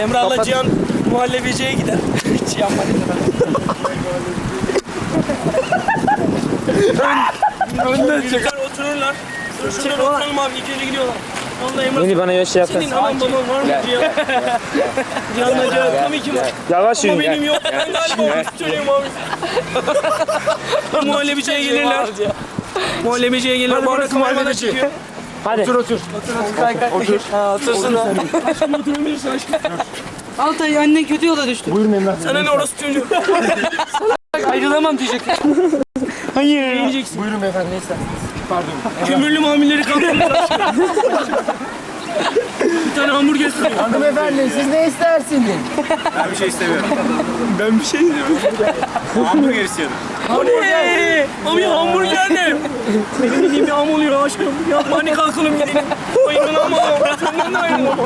Emrah'la Cihan muhallebiciye gider. Cihan Önden çıkar otururlar. Sonra şuradan oturalım abi ilk önce gidiyorlar. Onunla Emrah Beni bana şey yapar. senin anan baban var mı Cihan? Cihan'la Cihan tam iki var. Yavaş Ama yürü. benim yok. Ben galiba orospu çocuğuyum abi. Muhallebiciye gelirler. Muhallebiciye gelirler. Bu arada kameraman çekiyor. Hadi. Otur otur. Otur. Ha, otursun ha. Aşkım oturabilirsin aşkım. Altay annen kötü yola düştü. Sana ne orospu çocuğu? Ayrılamam diyecek. Hayır. Yiyeceksin. Buyurun efendim ne istersiniz? Pardon. Kömürlü mamulleri kaldırırlar aşkım. Bir tane hamburger söylüyor. Hanımefendi siz ne istersiniz? Ben bir şey istemiyorum. Ben bir şey demiyorum. Hamburger istiyorum. O ne? Abi hamburger ne? Benim bir ham oluyor aşkım. Yapma hadi kalkalım gidelim. O inanamam. Senden de ayrılamam.